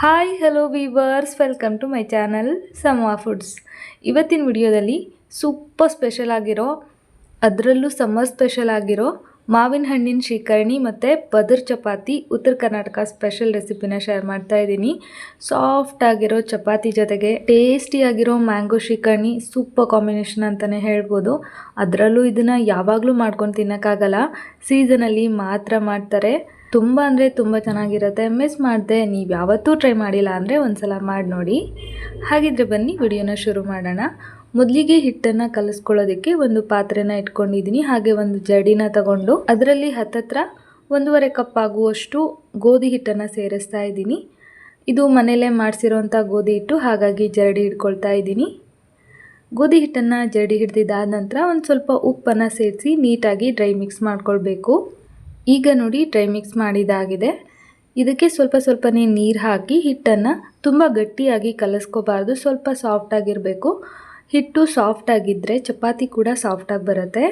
Hi hello viewers welcome to my channel Sama foods ಇವತ್ತಿನ ವಿಡಿಯೋದಲ್ಲಿ super special ಆಗಿರೋ, ಅದರಲ್ಲೂ ಸಮ್ಮರ್ ಸ್ಪೆಷಲ್ ಆಗಿರೋ ಮಾವಿನ ಹಣ್ಣಿನ ಶೀಕರಣಿ ಮತ್ತು ಪದರ್ ಚಪಾತಿ ಉತ್ತರ ಕರ್ನಾಟಕ ಸ್ಪೆಷಲ್ ರೆಸಿಪಿನ ಶೇರ್ ಮಾಡ್ತಾ ಇದ್ದೀನಿ. ಸಾಫ್ಟ್ ಆಗಿರೋ ಚಪಾತಿ ಜೊತೆಗೆ ಟೇಸ್ಟಿಯಾಗಿರೋ ಮ್ಯಾಂಗೋ ಶೀಕರ್ಣಿ ಸೂಪರ್ ಕಾಂಬಿನೇಷನ್ ಅಂತಲೇ ಹೇಳ್ಬೋದು. ಅದರಲ್ಲೂ ಇದನ್ನು ಯಾವಾಗಲೂ ಮಾಡ್ಕೊಂಡು ತಿನ್ನೋಕ್ಕಾಗಲ್ಲ. ಸೀಸನಲ್ಲಿ ಮಾತ್ರ ಮಾಡ್ತಾರೆ. ತುಂಬ ಅಂದರೆ ತುಂಬ ಚೆನ್ನಾಗಿರುತ್ತೆ. ಮಿಸ್ ಮಾಡಿದೆ, ನೀವು ಯಾವತ್ತೂ ಟ್ರೈ ಮಾಡಿಲ್ಲ ಅಂದರೆ ಒಂದು ಸಲ ಮಾಡಿ ನೋಡಿ. ಹಾಗಿದ್ರೆ ಬನ್ನಿ, ವಿಡಿಯೋನ ಶುರು ಮಾಡೋಣ. ಮೊದಲಿಗೆ ಹಿಟ್ಟನ್ನು ಕಲಿಸ್ಕೊಳ್ಳೋದಕ್ಕೆ ಒಂದು ಪಾತ್ರೆನ ಇಟ್ಕೊಂಡಿದ್ದೀನಿ. ಹಾಗೆ ಒಂದು ಜಡಿನ ತಗೊಂಡು ಅದರಲ್ಲಿ ಹತ್ತತ್ರ ಒಂದೂವರೆ ಕಪ್ ಆಗುವಷ್ಟು ಗೋಧಿ ಹಿಟ್ಟನ್ನು ಸೇರಿಸ್ತಾ ಇದ್ದೀನಿ. ಇದು ಮನೆಯಲ್ಲೇ ಮಾಡಿಸಿರೋಂಥ ಗೋಧಿ ಹಿಟ್ಟು, ಹಾಗಾಗಿ ಜರಡಿ ಹಿಡ್ಕೊಳ್ತಾ ಇದ್ದೀನಿ. ಗೋಧಿ ಹಿಟ್ಟನ್ನು ಜರಡಿ ಹಿಡ್ದಿದ್ದಾದ ನಂತರ ಒಂದು ಸ್ವಲ್ಪ ಉಪ್ಪನ್ನು ಸೇರಿಸಿ ನೀಟಾಗಿ ಡ್ರೈ ಮಿಕ್ಸ್ ಮಾಡ್ಕೊಳ್ಬೇಕು. ಈಗ ನೋಡಿ ಡ್ರೈ ಮಿಕ್ಸ್ ಮಾಡಿದಾಗಿದೆ. ಇದಕ್ಕೆ ಸ್ವಲ್ಪ ಸ್ವಲ್ಪನೇ ನೀರು ಹಾಕಿ ಹಿಟ್ಟನ್ನು ತುಂಬ ಗಟ್ಟಿಯಾಗಿ ಕಲಸ್ಕೋಬಾರ್ದು. ಸ್ವಲ್ಪ ಸಾಫ್ಟಾಗಿರಬೇಕು ಹಿಟ್ಟು ಸಾಫ್ಟಾಗಿದ್ದರೆ ಚಪಾತಿ ಕೂಡ ಸಾಫ್ಟಾಗಿ ಬರುತ್ತೆ.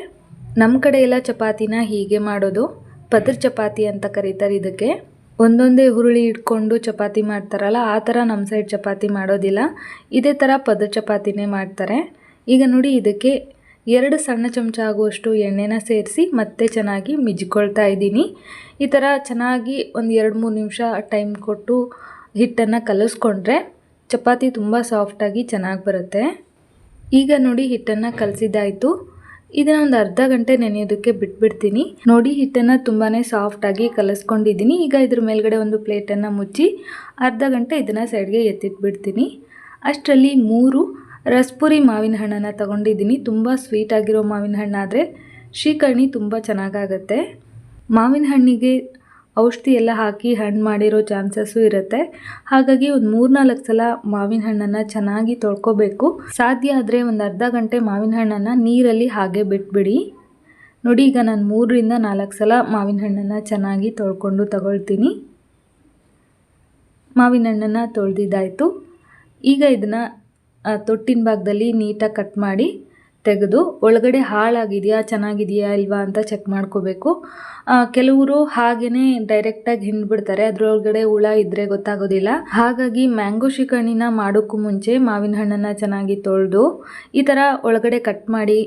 ನಮ್ಮ ಕಡೆ ಎಲ್ಲ ಚಪಾತಿನ ಹೀಗೆ ಮಾಡೋದು. ಪದ್ರ ಚಪಾತಿ ಅಂತ ಕರೀತಾರೆ ಇದಕ್ಕೆ. ಒಂದೊಂದೇ ಹುರುಳಿ ಇಟ್ಕೊಂಡು ಚಪಾತಿ ಮಾಡ್ತಾರಲ್ಲ, ಆ ಥರ ನಮ್ಮ ಸೈಡ್ ಚಪಾತಿ ಮಾಡೋದಿಲ್ಲ. ಇದೇ ಥರ ಪದ್ರ ಚಪಾತಿನೇ ಮಾಡ್ತಾರೆ. ಈಗ ನೋಡಿ ಇದಕ್ಕೆ ಎರಡು ಸಣ್ಣ ಚಮಚ ಆಗುವಷ್ಟು ಎಣ್ಣೆನ ಸೇರಿಸಿ ಮತ್ತೆ ಚೆನ್ನಾಗಿ ಮಿಜ್ಕೊಳ್ತಾ ಇದ್ದೀನಿ. ಈ ಥರ ಚೆನ್ನಾಗಿ ಒಂದು ಎರಡು ಮೂರು ನಿಮಿಷ ಟೈಮ್ ಕೊಟ್ಟು ಹಿಟ್ಟನ್ನು ಕಲಿಸ್ಕೊಂಡ್ರೆ ಚಪಾತಿ ತುಂಬ ಸಾಫ್ಟಾಗಿ ಚೆನ್ನಾಗಿ ಬರುತ್ತೆ. ಈಗ ನೋಡಿ ಹಿಟ್ಟನ್ನು ಕಲಸಿದ್ದಾಯಿತು. ಇದನ್ನ ಒಂದು ಅರ್ಧ ಗಂಟೆ ನೆನೆಯೋದಕ್ಕೆ ಬಿಟ್ಬಿಡ್ತೀನಿ. ನೋಡಿ ಹಿಟ್ಟನ್ನು ತುಂಬಾ ಸಾಫ್ಟಾಗಿ ಕಲಿಸ್ಕೊಂಡಿದ್ದೀನಿ. ಈಗ ಇದ್ರ ಮೇಲ್ಗಡೆ ಒಂದು ಪ್ಲೇಟನ್ನು ಮುಚ್ಚಿ ಅರ್ಧ ಗಂಟೆ ಇದನ್ನು ಸೈಡ್ಗೆ ಎತ್ತಿಟ್ಬಿಡ್ತೀನಿ. ಅಷ್ಟರಲ್ಲಿ ಮೂರು ರಸ್ಪುರಿ ಮಾವಿನ ಹಣ್ಣನ್ನು ತಗೊಂಡಿದ್ದೀನಿ. ತುಂಬ ಸ್ವೀಟ್ ಆಗಿರೋ ಮಾವಿನ ಹಣ್ಣಾದರೆ ಶ್ರೀಕರ್ಣಿ ತುಂಬ ಚೆನ್ನಾಗಾಗತ್ತೆ. ಮಾವಿನ ಹಣ್ಣಿಗೆ ಔಷಧಿ ಎಲ್ಲ ಹಾಕಿ ಹಣ್ಣು ಮಾಡಿರೋ ಚಾನ್ಸಸ್ಸು ಇರುತ್ತೆ. ಹಾಗಾಗಿ ಒಂದು ಮೂರ್ನಾಲ್ಕು ಸಲ ಮಾವಿನ ಹಣ್ಣನ್ನು ಚೆನ್ನಾಗಿ ತೊಳ್ಕೊಬೇಕು. ಸಾಧ್ಯ ಆದರೆ ಒಂದು ಅರ್ಧ ಗಂಟೆ ಮಾವಿನ ಹಣ್ಣನ್ನು ನೀರಲ್ಲಿ ಹಾಗೆ ಬಿಟ್ಬಿಡಿ. ನೋಡಿ, ಈಗ ನಾನು ಮೂರರಿಂದ ನಾಲ್ಕು ಸಲ ಮಾವಿನ ಹಣ್ಣನ್ನು ಚೆನ್ನಾಗಿ ತೊಳ್ಕೊಂಡು ತಗೊಳ್ತೀನಿ. ಮಾವಿನ ಹಣ್ಣನ್ನು ತೊಳೆದಿದ್ದಾಯಿತು. ಈಗ ಇದನ್ನು ತೊಟ್ಟಿನ ಭಾಗದಲ್ಲಿ ನೀಟಾಗಿ ಕಟ್ ಮಾಡಿ ತೆಗೆದು, ಒಳಗಡೆ ಹಾಳಾಗಿದೆಯಾ? ಚೆನ್ನಾಗಿದೆಯಾ ಇಲ್ವಾ? ಅಂತ ಚೆಕ್ ಮಾಡ್ಕೋಬೇಕು. ಕೆಲವರು ಹಾಗೇ ಡೈರೆಕ್ಟಾಗಿ ಹಿಂಡ್ಬಿಡ್ತಾರೆ. ಅದರೊಳಗಡೆ ಹುಳ ಇದ್ದರೆ ಗೊತ್ತಾಗೋದಿಲ್ಲ. ಹಾಗಾಗಿ ಮ್ಯಾಂಗೋ ಶಿಕರ್ಣಿನ ಮಾಡೋಕ್ಕೂ ಮುಂಚೆ ಮಾವಿನ ಹಣ್ಣನ್ನು ಚೆನ್ನಾಗಿ ತೊಳೆದು, ಈ ಥರ ಒಳಗಡೆ ಕಟ್ ಮಾಡಿ,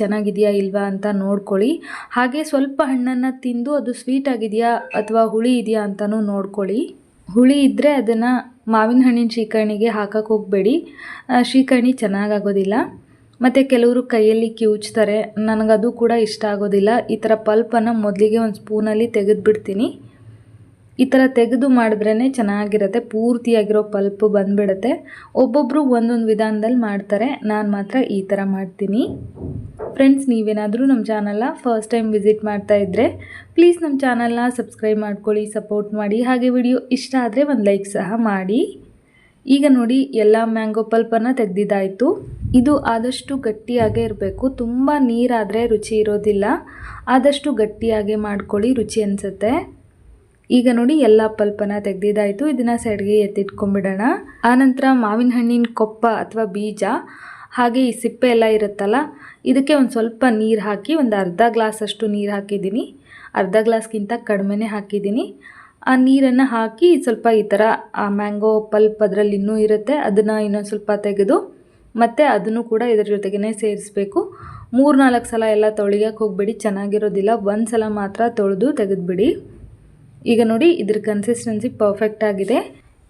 ಚೆನ್ನಾಗಿದೆಯಾ ಇಲ್ವಾ? ಅಂತ ನೋಡ್ಕೊಳ್ಳಿ. ಹಾಗೆ ಸ್ವಲ್ಪ ಹಣ್ಣನ್ನು ತಿಂದು ಅದು ಸ್ವೀಟ್ ಆಗಿದೆಯಾ ಅಥವಾ ಹುಳಿ ಇದೆಯಾ ಅಂತಲೂ ನೋಡ್ಕೊಳ್ಳಿ. ಹುಳಿ ಇದ್ದರೆ ಅದನ್ನು ಮಾವಿನ ಹಣ್ಣಿನ ಶ್ರೀಕರ್ಣಿಗೆ ಹಾಕಕ್ಕೆ ಹೋಗಬೇಡಿ. ಶ್ರೀಕರ್ಣಿ ಚೆನ್ನಾಗಾಗೋದಿಲ್ಲ. ಮತ್ತು ಕೆಲವರು ಕೈಯಲ್ಲಿ ಕಿವುಚ್ತಾರೆ ನನಗದು ಕೂಡ ಇಷ್ಟ ಆಗೋದಿಲ್ಲ. ಈ ಥರ ಪಲ್ಪನ್ನು ಮೊದಲಿಗೆ ಒಂದು ಸ್ಪೂನಲ್ಲಿ ತೆಗೆದುಬಿಡ್ತೀನಿ. ಈ ಥರ ತೆಗೆದು ಮಾಡಿದ್ರೇ ಚೆನ್ನಾಗಿರುತ್ತೆ, ಪೂರ್ತಿಯಾಗಿರೋ ಪಲ್ಪ್ ಬಂದುಬಿಡುತ್ತೆ. ಒಬ್ಬೊಬ್ಬರು ಒಂದೊಂದು ವಿಧಾನದಲ್ಲಿ ಮಾಡ್ತಾರೆ, ನಾನು ಮಾತ್ರ ಈ ಥರ ಮಾಡ್ತೀನಿ. ಫ್ರೆಂಡ್ಸ್ ನೀವೇನಾದರೂ ನಮ್ಮ ಚಾನಲ್ನ ಫಸ್ಟ್ ಟೈಮ್ ವಿಸಿಟ್ ಮಾಡ್ತಾ ಇದ್ದರೆ ಪ್ಲೀಸ್ ನಮ್ಮ ಚಾನಲ್ನ ಸಬ್ಸ್ಕ್ರೈಬ್ ಮಾಡ್ಕೊಳ್ಳಿ ಸಪೋರ್ಟ್ ಮಾಡಿ. ಹಾಗೆ ವಿಡಿಯೋ ಇಷ್ಟ ಆದರೆ ಒಂದು ಲೈಕ್ ಸಹ ಮಾಡಿ. ಈಗ ನೋಡಿ, ಎಲ್ಲ ಮ್ಯಾಂಗೋ ಪಲ್ಪನ್ನು ತೆಗೆದಿದ್ದಾಯಿತು. ಇದು ಆದಷ್ಟು ಗಟ್ಟಿಯಾಗೇ ಇರಬೇಕು. ತುಂಬ ನೀರಾದರೆ ರುಚಿ ಇರೋದಿಲ್ಲ. ಆದಷ್ಟು ಗಟ್ಟಿಯಾಗೆ ಮಾಡ್ಕೊಳ್ಳಿ, ರುಚಿ ಅನಿಸುತ್ತೆ. ಈಗ ನೋಡಿ ಎಲ್ಲ ಪಲ್ಪನ ತೆಗೆದಿದ್ದಾಯಿತು. ಇದನ್ನು ಸೈಡ್ಗೆ ಎತ್ತಿಟ್ಕೊಂಡ್ಬಿಡೋಣ. ಆನಂತರ ಮಾವಿನ ಹಣ್ಣಿನ ಕೊಪ್ಪ ಅಥವಾ ಬೀಜ, ಹಾಗೆ ಈ ಸಿಪ್ಪೆ ಎಲ್ಲ ಇರುತ್ತಲ್ಲ, ಇದಕ್ಕೆ ಒಂದು ಸ್ವಲ್ಪ ನೀರು ಹಾಕಿ, ಒಂದು ಅರ್ಧ ಗ್ಲಾಸಷ್ಟು ನೀರು ಹಾಕಿದ್ದೀನಿ. ಅರ್ಧ ಗ್ಲಾಸ್ಗಿಂತ ಕಡಿಮೆನೇ ಹಾಕಿದ್ದೀನಿ. ಆ ನೀರನ್ನು ಹಾಕಿ ಸ್ವಲ್ಪ ಈ ಥರ ಆ ಮ್ಯಾಂಗೋ ಪಲ್ಪ್ ಅದರಲ್ಲಿ ಇನ್ನೂ ಇರುತ್ತೆ, ಅದನ್ನು ಇನ್ನೊಂದು ಸ್ವಲ್ಪ ತೆಗೆದು, ಮತ್ತು ಅದನ್ನು ಕೂಡ ಇದ್ರ ಜೊತೆಗೇ ಸೇರಿಸ್ಬೇಕು. ಮೂರು ನಾಲ್ಕು ಸಲ ಎಲ್ಲ ತೊಳಿಯೋಕೆ ಹೋಗಬೇಡಿ, ಚೆನ್ನಾಗಿರೋದಿಲ್ಲ. ಒಂದು ಸಲ ಮಾತ್ರ ತೊಳೆದು ತೆಗೆದುಬಿಡಿ. ಈಗ ನೋಡಿ ಇದ್ರ ಕನ್ಸಿಸ್ಟೆನ್ಸಿ ಪರ್ಫೆಕ್ಟ್ ಆಗಿದೆ.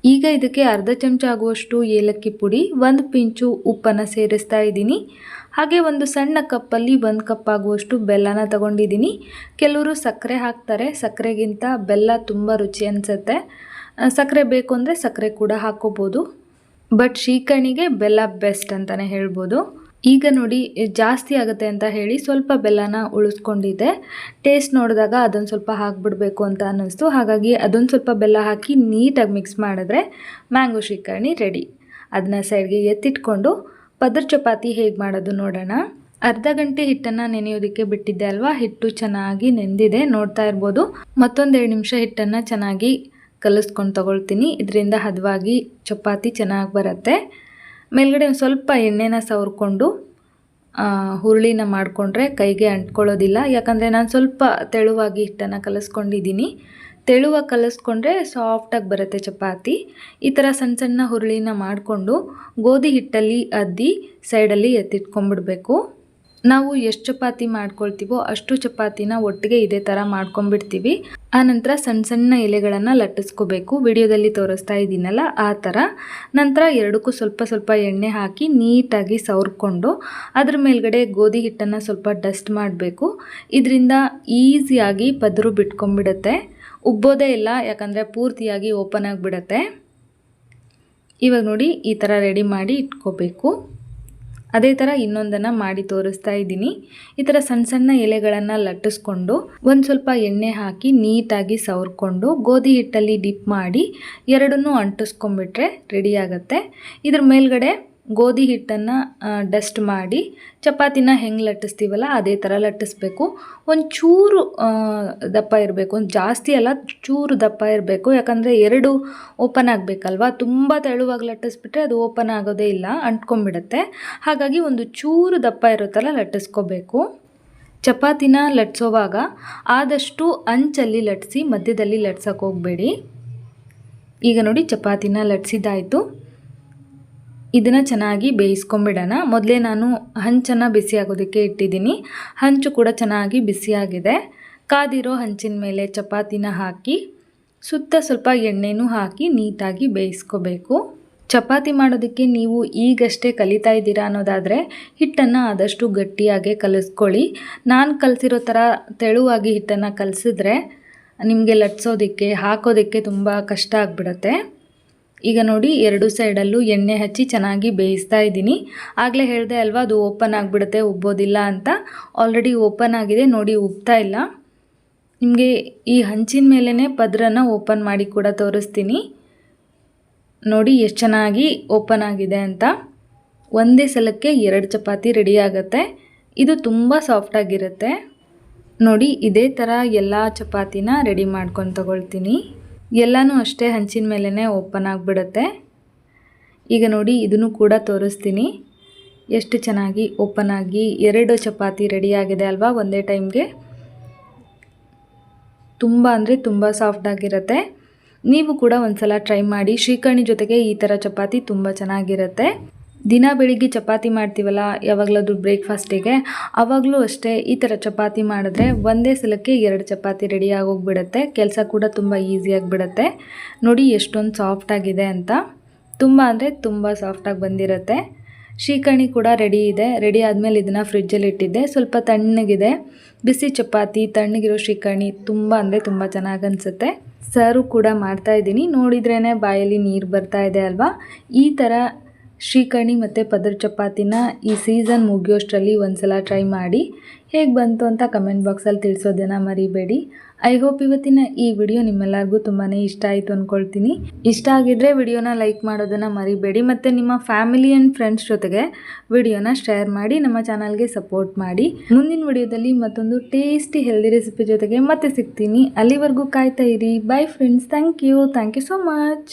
ಈಗ ಇದಕ್ಕೆ ಅರ್ಧ ಚಮಚ ಆಗುವಷ್ಟು ಏಲಕ್ಕಿ ಪುಡಿ, ಒಂದು ಪಿಂಚು ಉಪ್ಪನ್ನು ಸೇರಿಸ್ತಾ ಇದ್ದೀನಿ. ಹಾಗೆ ಒಂದು ಸಣ್ಣ ಕಪ್ಪಲ್ಲಿ ಒಂದು ಕಪ್ ಆಗುವಷ್ಟು ಬೆಲ್ಲನ ತಗೊಂಡಿದ್ದೀನಿ. ಕೆಲವರು ಸಕ್ಕರೆ ಹಾಕ್ತಾರೆ, ಸಕ್ಕರೆಗಿಂತ ಬೆಲ್ಲ ತುಂಬ ರುಚಿ ಅನಿಸುತ್ತೆ. ಸಕ್ಕರೆ ಬೇಕು ಅಂದರೆ ಸಕ್ಕರೆ ಕೂಡ ಹಾಕ್ಕೋಬೋದು. ಬಟ್ ಶ್ರೀಕರ್ಣಿಗೆ ಬೆಲ್ಲ ಬೆಸ್ಟ್ ಅಂತಲೇ ಹೇಳ್ಬೋದು. ಈಗ ನೋಡಿ ಜಾಸ್ತಿ ಆಗುತ್ತೆ ಅಂತ ಹೇಳಿ ಸ್ವಲ್ಪ ಬೆಲ್ಲನ ಉಳಿಸ್ಕೊಂಡಿದ್ದೆ. ಟೇಸ್ಟ್ ನೋಡಿದಾಗ ಅದೊಂದು ಸ್ವಲ್ಪ ಹಾಕ್ಬಿಡ್ಬೇಕು ಅಂತ ಅನ್ನಿಸ್ತು. ಹಾಗಾಗಿ ಅದೊಂದು ಸ್ವಲ್ಪ ಬೆಲ್ಲ ಹಾಕಿ ನೀಟಾಗಿ ಮಿಕ್ಸ್ ಮಾಡಿದ್ರೆ ಮ್ಯಾಂಗೋ ಶ್ರೀಕರ್ಣಿ ರೆಡಿ ಅದನ್ನ ಸೈಡ್ಗೆ ಎತ್ತಿಟ್ಕೊಂಡು ಪದರ್ ಚಪಾತಿ ಹೇಗೆ ಮಾಡೋದು ನೋಡೋಣ. ಅರ್ಧ ಗಂಟೆ ಹಿಟ್ಟನ್ನು ನೆನೆಯೋದಕ್ಕೆ ಬಿಟ್ಟಿದ್ದೆ ಅಲ್ವಾ? ಹಿಟ್ಟು ಚೆನ್ನಾಗಿ ನೆಂದಿದೆ, ನೋಡ್ತಾ ಇರ್ಬೋದು. ಮತ್ತೊಂದೆರಡು ನಿಮಿಷ ಹಿಟ್ಟನ್ನು ಚೆನ್ನಾಗಿ ಕಲಿಸ್ಕೊಂಡು ತಗೊಳ್ತೀನಿ. ಇದರಿಂದ ಹದವಾಗಿ ಚಪಾತಿ ಚೆನ್ನಾಗಿ ಬರುತ್ತೆ. ಮೇಲ್ಗಡೆ ಒಂದು ಸ್ವಲ್ಪ ಎಣ್ಣೆನ ಸವರ್ಕೊಂಡು ಹುರುಳಿನ ಮಾಡಿಕೊಂಡ್ರೆ ಕೈಗೆ ಅಂಟ್ಕೊಳ್ಳೋದಿಲ್ಲ. ಯಾಕಂದರೆ ನಾನು ಸ್ವಲ್ಪ ತೆಳುವಾಗಿ ಹಿಟ್ಟನ್ನು ಕಲಿಸ್ಕೊಂಡಿದ್ದೀನಿ. ತೆಳುವಾಗಿ ಕಲಿಸ್ಕೊಂಡ್ರೆ ಸಾಫ್ಟಾಗಿ ಬರುತ್ತೆ ಚಪಾತಿ. ಈ ಥರ ಸಣ್ಣ ಸಣ್ಣ ಹುರುಳಿನ ಮಾಡಿಕೊಂಡು ಗೋಧಿ ಹಿಟ್ಟಲ್ಲಿ ಅದ್ದಿ ಸೈಡಲ್ಲಿ ಎತ್ತಿಟ್ಕೊಂಡ್ಬಿಡ್ಬೇಕು. ನಾವು ಎಷ್ಟು ಚಪಾತಿ ಮಾಡ್ಕೊಳ್ತೀವೋ ಅಷ್ಟು ಚಪಾತಿನ ಒಟ್ಟಿಗೆ ಇದೇ ಥರ ಮಾಡ್ಕೊಂಡ್ಬಿಡ್ತೀವಿ. ಆನಂತರ ಸಣ್ಣ ಸಣ್ಣ ಎಲೆಗಳನ್ನು ಲಟ್ಟಿಸ್ಕೋಬೇಕು. ವಿಡಿಯೋದಲ್ಲಿ ತೋರಿಸ್ತಾ ಇದ್ದೀನಲ್ಲ ಆ ಥರ ನಂತರ ಎರಡಕ್ಕೂ ಸ್ವಲ್ಪ ಸ್ವಲ್ಪ ಎಣ್ಣೆ ಹಾಕಿ ನೀಟಾಗಿ ಸವರ್ಕೊಂಡು ಅದ್ರ ಮೇಲ್ಗಡೆ ಗೋಧಿ ಹಿಟ್ಟನ್ನು ಸ್ವಲ್ಪ ಡಸ್ಟ್ ಮಾಡಬೇಕು. ಇದರಿಂದ ಈಸಿಯಾಗಿ ಪದರು ಬಿಟ್ಕೊಂಡ್ಬಿಡುತ್ತೆ. ಉಬ್ಬೋದೇ ಇಲ್ಲ, ಯಾಕಂದರೆ ಪೂರ್ತಿಯಾಗಿ ಓಪನ್ ಆಗಿಬಿಡತ್ತೆ. ಇವಾಗ ನೋಡಿ ಈ ಥರ ರೆಡಿ ಮಾಡಿ ಇಟ್ಕೋಬೇಕು. ಅದೇ ಥರ ಇನ್ನೊಂದನ್ನು ಮಾಡಿ ತೋರಿಸ್ತಾ ಇದ್ದೀನಿ. ಈ ಥರ ಸಣ್ಣ ಸಣ್ಣ ಎಲೆಗಳನ್ನು ಲಟ್ಟಿಸ್ಕೊಂಡು ಒಂದು ಸ್ವಲ್ಪ ಎಣ್ಣೆ ಹಾಕಿ ನೀಟಾಗಿ ಸವರ್ಕೊಂಡು ಗೋಧಿ ಹಿಟ್ಟಲ್ಲಿ ಡಿಪ್ ಮಾಡಿ ಎರಡನ್ನೂ ಅಂಟಿಸ್ಕೊಂಡ್ಬಿಟ್ರೆ ರೆಡಿ ಆಗುತ್ತೆ. ಇದ್ರ ಮೇಲ್ಗಡೆ ಗೋಧಿ ಹಿಟ್ಟನ್ನು ಡಸ್ಟ್ ಮಾಡಿ ಚಪಾತಿನ ಹೆಂಗೆ ಲಟ್ಟಿಸ್ತೀವಲ್ಲ ಅದೇ ಥರ ಲಟ್ಟಿಸ್ಬೇಕು. ಒಂದು ಚೂರು ದಪ್ಪ ಇರಬೇಕು. ಒಂದು ಜಾಸ್ತಿ ಅಲ್ಲ, ಚೂರು ದಪ್ಪ ಇರಬೇಕು. ಯಾಕಂದರೆ ಎರಡು ಓಪನ್ ಆಗಬೇಕಲ್ವ? ತುಂಬ ತೆಳುವಾಗಿ ಲಟ್ಟಿಸ್ಬಿಟ್ರೆ ಅದು ಓಪನ್ ಆಗೋದೇ ಇಲ್ಲ, ಅಂಟ್ಕೊಂಡ್ಬಿಡುತ್ತೆ. ಹಾಗಾಗಿ ಒಂದು ಚೂರು ದಪ್ಪ ಇರುತ್ತಲ್ಲ ಲಟ್ಟಿಸ್ಕೋಬೇಕು. ಚಪಾತಿನ ಲಟ್ಸೋವಾಗ ಆದಷ್ಟು ಅಂಚಲ್ಲಿ ಲಟ್ಸಿ ಮಧ್ಯದಲ್ಲಿ ಲಟ್ಸೋಕೆ ಹೋಗಬೇಡಿ. ಈಗ ನೋಡಿ ಚಪಾತಿನ ಲಟ್ಸಿದ್ದಾಯಿತು. ಇದನ್ನು ಚೆನ್ನಾಗಿ ಬೇಯಿಸ್ಕೊಂಬಿಡೋಣ. ಮೊದಲೇ ನಾನು ಹಂಚನ್ನು ಬಿಸಿ ಆಗೋದಕ್ಕೆ ಇಟ್ಟಿದ್ದೀನಿ. ಹಂಚು ಕೂಡ ಚೆನ್ನಾಗಿ ಬಿಸಿಯಾಗಿದೆ ಕಾದಿರೋ ಹಂಚಿನ ಮೇಲೆ ಚಪಾತಿನ ಹಾಕಿ, ಸುತ್ತ ಸ್ವಲ್ಪ ಎಣ್ಣೆನೂ ಹಾಕಿ ನೀಟಾಗಿ ಬೇಯಿಸ್ಕೋಬೇಕು. ಚಪಾತಿ ಮಾಡೋದಕ್ಕೆ ನೀವು ಈಗಷ್ಟೇ ಕಲಿತಾ ಇದ್ದೀರಾ ಅನ್ನೋದಾದರೆ ಹಿಟ್ಟನ್ನು ಆದಷ್ಟು ಗಟ್ಟಿಯಾಗೆ ಕಲಿಸ್ಕೊಳ್ಳಿ. ನಾನು ಕಲಿಸಿರೋ ಥರ ತೆಳುವಾಗಿ ಹಿಟ್ಟನ್ನು ಕಲಿಸಿದ್ರೆ ನಿಮಗೆ ಲಟ್ಸೋದಕ್ಕೆ, ಹಾಕೋದಕ್ಕೆ ತುಂಬ ಕಷ್ಟ ಆಗಿಬಿಡುತ್ತೆ. ಈಗ ನೋಡಿ ಎರಡು ಸೈಡಲ್ಲೂ ಎಣ್ಣೆ ಹಚ್ಚಿ ಚೆನ್ನಾಗಿ ಬೇಯಿಸ್ತಾ ಇದ್ದೀನಿ. ಆಗಲೇ ಹೇಳಿದೆ ಅಲ್ವಾ, ಅದು ಓಪನ್ ಆಗಿಬಿಡುತ್ತೆ, ಉಬ್ಬೋದಿಲ್ಲ ಅಂತ. ಆಲ್ರೆಡಿ ಓಪನ್ ಆಗಿದೆ, ನೋಡಿ ಉಬ್ತಾ ಇಲ್ಲ. ನಿಮಗೆ ಈ ಹಂಚಿನ ಮೇಲೇ ಪದ್ರನ ಓಪನ್ ಮಾಡಿ ಕೂಡ ತೋರಿಸ್ತೀನಿ. ನೋಡಿ ಎಷ್ಟು ಚೆನ್ನಾಗಿ ಓಪನ್ ಆಗಿದೆ ಅಂತ. ಒಂದೇ ಸಲಕ್ಕೆ ಎರಡು ಚಪಾತಿ ರೆಡಿ ಆಗುತ್ತೆ. ಇದು ತುಂಬ ಸಾಫ್ಟಾಗಿರುತ್ತೆ ನೋಡಿ, ಇದೇ ಥರ ಎಲ್ಲ ಚಪಾತಿನ ರೆಡಿ ಮಾಡ್ಕೊಂಡು ತಗೊಳ್ತೀನಿ. ಎಲ್ಲನೂ ಅಷ್ಟೇ ಹಂಚಿನ ಮೇಲೇ ಓಪನ್ ಆಗಿಬಿಡುತ್ತೆ. ಈಗ ನೋಡಿ, ಇದನ್ನು ಕೂಡ ತೋರಿಸ್ತೀನಿ. ಎಷ್ಟು ಚೆನ್ನಾಗಿ ಓಪನ್ ಆಗಿ ಎರಡು ಚಪಾತಿ ರೆಡಿಯಾಗಿದೆ ಅಲ್ವಾ ಒಂದೇ ಟೈಮ್ಗೆ? ತುಂಬ ಅಂದರೆ ತುಂಬ ಸಾಫ್ಟಾಗಿರುತ್ತೆ ನೀವು ಕೂಡ ಒಂದು ಸಲ ಟ್ರೈ ಮಾಡಿ. ಶ್ರೀಕರ್ಣಿ ಜೊತೆಗೆ ಈ ಥರ ಚಪಾತಿ ತುಂಬ ಚೆನ್ನಾಗಿರುತ್ತೆ. ದಿನ ಬೆಳಿಗ್ಗೆ ಚಪಾತಿ ಮಾಡ್ತೀವಲ್ಲ, ಯಾವಾಗಲಾದ್ರೂ ಬ್ರೇಕ್ಫಾಸ್ಟಿಗೆ ಆವಾಗಲೂ ಅಷ್ಟೇ ಈ ಥರ ಚಪಾತಿ ಮಾಡಿದ್ರೆ ಒಂದೇ ಸಲಕ್ಕೆ ಎರಡು ಚಪಾತಿ ರೆಡಿ ಆಗೋಗ್ಬಿಡುತ್ತೆ. ಕೆಲಸ ಕೂಡ ತುಂಬ ಈಸಿಯಾಗಿಬಿಡುತ್ತೆ ನೋಡಿ ಎಷ್ಟೊಂದು ಸಾಫ್ಟಾಗಿದೆ ಅಂತ. ತುಂಬ ಅಂದರೆ ತುಂಬ ಸಾಫ್ಟಾಗಿ ಬಂದಿರುತ್ತೆ. ಶ್ರೀಕರ್ಣಿ ಕೂಡ ರೆಡಿ ಇದೆ. ರೆಡಿ ಆದಮೇಲೆ ಇದನ್ನು ಫ್ರಿಜ್ಜಲ್ಲಿ ಇಟ್ಟಿದ್ದೆ. ಸ್ವಲ್ಪ ತಣ್ಣಗಿದೆ. ಬಿಸಿ ಚಪಾತಿ, ತಣ್ಣಗಿರೋ ಶ್ರೀಕರ್ಣಿ ತುಂಬ ಅಂದರೆ ತುಂಬ ಚೆನ್ನಾಗಿ ಅನಿಸುತ್ತೆ. ಸರು ಕೂಡ ಮಾಡ್ತಾ ಇದ್ದೀನಿ. ನೋಡಿದ್ರೇ ಬಾಯಲ್ಲಿ ನೀರು ಬರ್ತಾ ಇದೆ ಅಲ್ವಾ? ಈ ಥರ ಶ್ರೀಕರ್ಣಿ ಮತ್ತು ಪದರ್ ಚಪಾತಿನ ಈ ಸೀಸನ್ ಮುಗಿಯೋಷ್ಟರಲ್ಲಿ ಒಂದು ಸಲ ಟ್ರೈ ಮಾಡಿ. ಹೇಗೆ ಬಂತು ಅಂತ ಕಮೆಂಟ್ ಬಾಕ್ಸಲ್ಲಿ ತಿಳಿಸೋದನ್ನು ಮರಿಬೇಡಿ. ಐ ಹೋಪ್ ಇವತ್ತಿನ ಈ ವಿಡಿಯೋ ನಿಮ್ಮೆಲ್ಲರಿಗೂ ತುಂಬಾ ಇಷ್ಟ ಆಯಿತು ಅಂದ್ಕೊಳ್ತೀನಿ ಇಷ್ಟ ಆಗಿದ್ದರೆ ವಿಡಿಯೋನ ಲೈಕ್ ಮಾಡೋದನ್ನು ಮರಿಬೇಡಿ ಮತ್ತು ನಿಮ್ಮ ಫ್ಯಾಮಿಲಿ ಆ್ಯಂಡ್ ಫ್ರೆಂಡ್ಸ್ ಜೊತೆಗೆ ವಿಡಿಯೋನ ಶೇರ್ ಮಾಡಿ, ನಮ್ಮ ಚಾನಲ್ಗೆ ಸಪೋರ್ಟ್ ಮಾಡಿ. ಮುಂದಿನ ವಿಡಿಯೋದಲ್ಲಿ ಮತ್ತೊಂದು ಟೇಸ್ಟಿ ಹೆಲ್ದಿ ರೆಸಿಪಿ ಜೊತೆಗೆ ಮತ್ತೆ ಸಿಗ್ತೀನಿ. ಅಲ್ಲಿವರೆಗೂ ಕಾಯ್ತಾ ಇರಿ. Bye friends thank you thank you so much